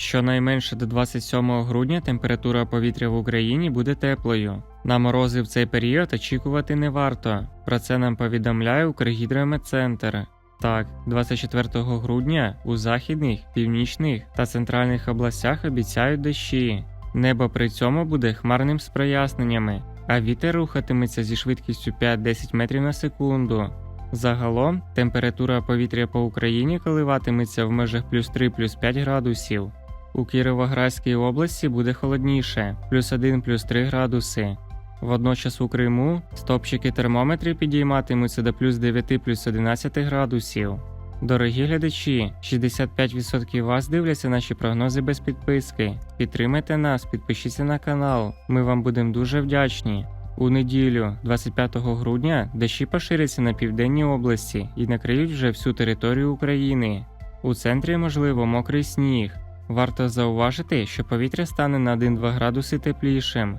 Щонайменше до 27 грудня температура повітря в Україні буде теплою. На морози в цей період очікувати не варто. Про це нам повідомляє Укргідрометцентр. Так, 24 грудня у західних, північних та центральних областях обіцяють дощі. Небо при цьому буде хмарним з проясненнями, а вітер рухатиметься зі швидкістю 5-10 метрів на секунду. Загалом температура повітря по Україні коливатиметься в межах плюс 3 плюс 5 градусів. У Кіровоградській області буде холодніше плюс 1 плюс 3 градуси. Водночас у Криму стопчики термометрів підійматимуться до плюс 9 плюс 11 градусів. Дорогі глядачі, 65% вас дивляться наші прогнози без підписки. Підтримайте нас, підпишіться на канал. Ми вам будемо дуже вдячні. У неділю, 25 грудня, дощі поширяться на південній області і накриють вже всю територію України. У центрі можливо мокрий сніг. Варто зауважити, що повітря стане на 1-2 градуси теплішим.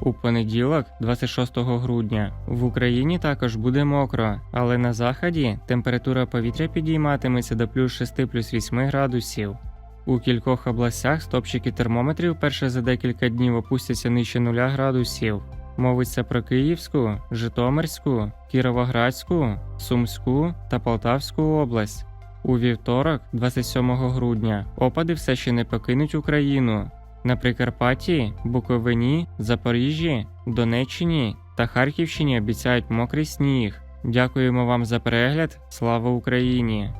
У понеділок, 26 грудня, в Україні також буде мокро, але на заході температура повітря підійматиметься до плюс 6 плюс 8 градусів. У кількох областях стопчики термометрів перше за декілька днів опустяться нижче 0 градусів. Мовиться про Київську, Житомирську, Кіровоградську, Сумську та Полтавську область. У вівторок, 27 грудня, опади все ще не покинуть Україну. На Прикарпатті, Буковині, Запоріжжі, Донеччині та Харківщині обіцяють мокрий сніг. Дякуємо вам за перегляд. Слава Україні!